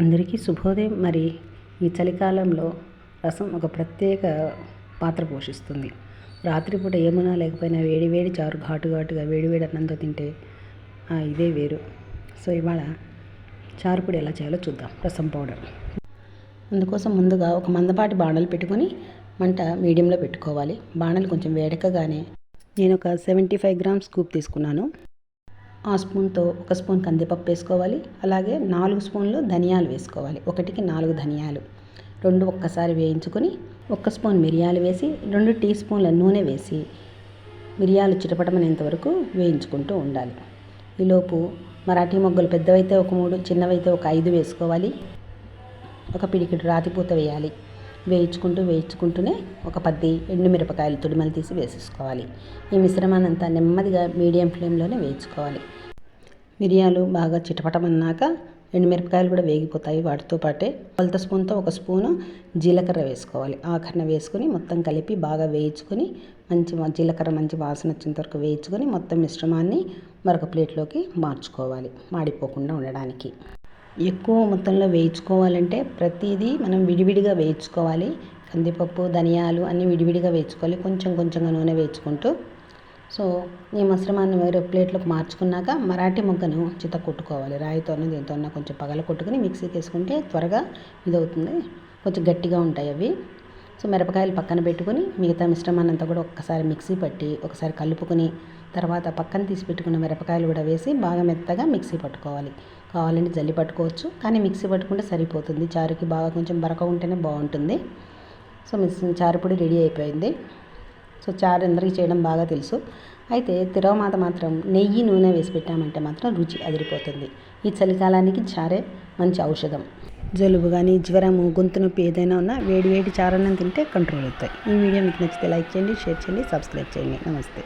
అందరికీ శుభోదయం. మరి ఈ చలికాలంలో రసం ఒక ప్రత్యేక పాత్ర పోషిస్తుంది. రాత్రిపూట ఏమన్నా లేకపోయినా వేడి వేడి చారు ఘాటు ఘాటుగా వేడి వేడి అన్నంతో తింటే ఇదే వేరు. సో ఇవాళ చారు పొడి ఎలా చేయాలో చూద్దాం. రసం పౌడర్. అందుకోసం ముందుగా ఒక మందపాటి బాణలు పెట్టుకొని మంట మీడియంలో పెట్టుకోవాలి. బాణలు కొంచెం వేడకగానే నేను ఒక సెవెంటీ ఫైవ్ గ్రామ్స్ స్కూప్ తీసుకున్నాను. ఆ స్పూన్తో ఒక స్పూన్ కందిపప్పు వేసుకోవాలి. అలాగే నాలుగు స్పూన్లు ధనియాలు వేసుకోవాలి. ఒకటికి నాలుగు ధనియాలు. రెండు ఒక్కసారి వేయించుకొని ఒక్క స్పూన్ మిరియాలు వేసి రెండు టీ స్పూన్ల నూనె వేసి మిరియాలు చిటపటమనేంతవరకు వేయించుకుంటూ ఉండాలి. ఈలోపు మరాఠీ మొగ్గలు పెద్దవైతే ఒక మూడు చిన్నవైతే ఒక ఐదు వేసుకోవాలి. ఒక పిడికిడు రాతిపూత వేయాలి. వేయించుకుంటూ వేయించుకుంటూనే ఒక పది ఎండుమిరపకాయలు తుడిమలు తీసి వేసేసుకోవాలి. ఈ మిశ్రమాన్ని అంతా నెమ్మదిగా మీడియం ఫ్లేమ్లోనే వేయించుకోవాలి. మిరియాలు బాగా చిటపటమన్నాక ఎండుమిరపకాయలు కూడా వేగిపోతాయి. వాటితో పాటే కొలత స్పూన్తో ఒక స్పూను జీలకర్ర వేసుకోవాలి. ఆఖరణ వేసుకొని మొత్తం కలిపి బాగా వేయించుకొని మంచి జీలకర్ర మంచి వాసన వచ్చేంత వరకు వేయించుకొని మొత్తం మిశ్రమాన్ని మరొక ప్లేట్లోకి మార్చుకోవాలి. మాడిపోకుండా ఉండడానికి. ఎక్కువ మొత్తంలో వేయించుకోవాలంటే ప్రతిదీ మనం విడివిడిగా వేయించుకోవాలి. కందిపప్పు ధనియాలు అన్నీ విడివిడిగా వేయించుకోవాలి. కొంచెం కొంచెంగా నూనె వేయించుకుంటూ. సో ఈ మిశ్రమాన్ని వేరే ప్లేట్లోకి మార్చుకున్నాక మరాఠీ మొగ్గను చిత కొట్టుకోవాలి. రాయితోనూ దీంతో కొంచెం పగల కొట్టుకుని మిక్సీకి వేసుకుంటే త్వరగా ఇదవుతుంది. కొంచెం గట్టిగా ఉంటాయి అవి. సో మిరపకాయలు పక్కన పెట్టుకొని మిగతా మిశ్రమాన్ని అంతా కూడా ఒక్కసారి మిక్సీ పట్టి ఒకసారి కలుపుకొని తర్వాత పక్కన తీసి పెట్టుకున్న మిరపకాయలు కూడా వేసి బాగా మెత్తగా మిక్సీ పట్టుకోవాలి. కావాలంటే జల్లి పట్టుకోవచ్చు కానీ మిక్సీ పట్టుకుంటే సరిపోతుంది. చారుకి బాగా కొంచెం బరక ఉంటేనే బాగుంటుంది. సో మిక్స్ చారు పొడి రెడీ అయిపోయింది. సో చారు అందరికీ చేయడం బాగా తెలుసు. అయితే తిరవమాత మాత్రం నెయ్యి నూనె వేసి పెట్టామంటే మాత్రం రుచి అదిరిపోతుంది. ఈ చలికాలానికి చారే మంచి ఔషధం. జలుబు కానీ జ్వరము గొంతు నొప్పి ఏదైనా ఉన్నా వేడి వేడి చారణం తింటే కంట్రోల్ అవుతాయి. ఈ వీడియో మీకు నచ్చితే లైక్ చేయండి షేర్ చేయండి సబ్స్క్రైబ్ చేయండి. నమస్తే.